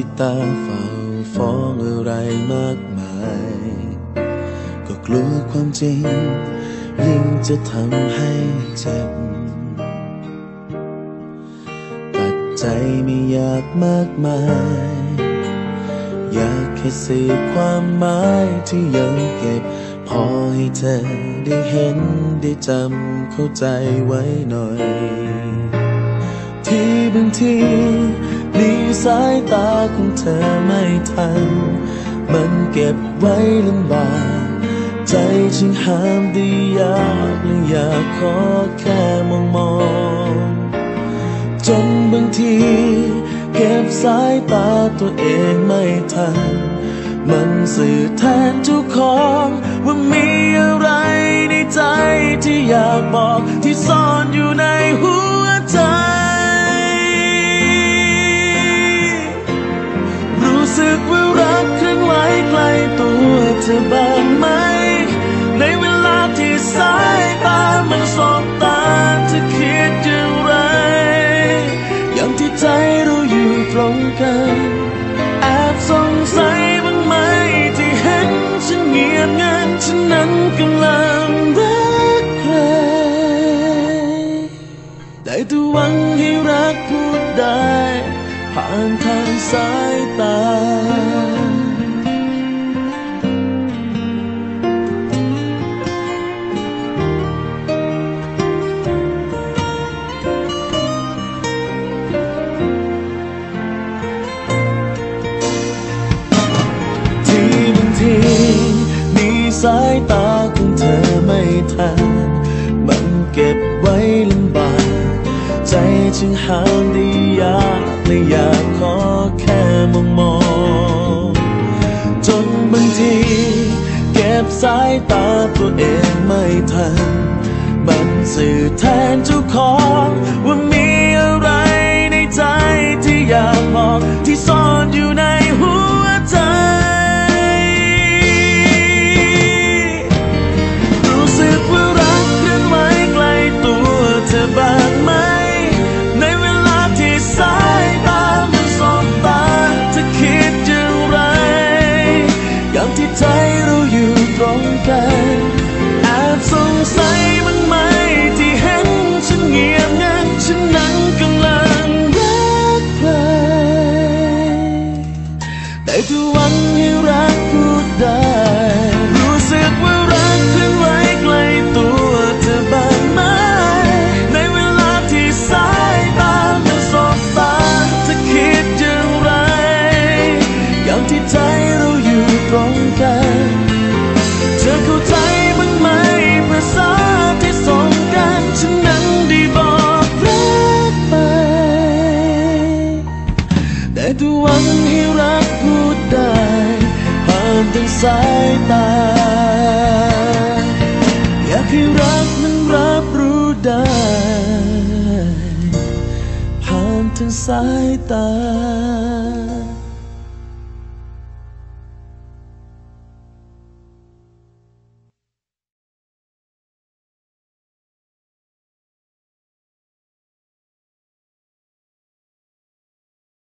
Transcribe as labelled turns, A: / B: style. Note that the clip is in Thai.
A: ที่ตาเฝ้าฟ้องอะไรมากมาย ก็กลัวความจริง ยิ่งจะทำให้เจ็บ ตัดใจไม่อยากมากมาย อยากแค่สื่อความหมายที่ยังเก็บ พอให้เธอได้เห็นได้จำเข้าใจไว้หน่อย ที่บางที มีสายตาของเธอไม่ทัน มันเก็บไว้ลำบากใจจึงห้ามได้ยากและอยากขอแค่มองมองจนบางที เก็บสายตาตัวเองไม่ทัน มันสื่อแทนเจ้าของว่า กันแอบสงสัยบ้างไหมที่เห็นฉันเงียบงันฉันนั้นกำลังรักใครได้แต่หวังให้รักพูดได้ ผ่านทางสายตา ก็บไว้ลำบากใจจึงห้ามได้ยากและอยากขอแค่มองมองจนบางที เก็บสายตาตัวเองไม่ทัน มันสื่อแทนเจ้าของว่ามี ได้แต่หวังให้รักพูดได้ รู้สึกว่ารักเคลื่อนไหวใกล้ตัวเธอบ้างไหม ในเวลาที่สายตามันสบตาเธอคิดอย่างไร อย่างที่ใจเราอยู่ตรงกัน เธอเข้าใจ แต่ถ้าหวังให้รักพูดได้ผ่านทางสายตา อยากให้รักนั้นรับรู้ได้ ผ่านทางสายตา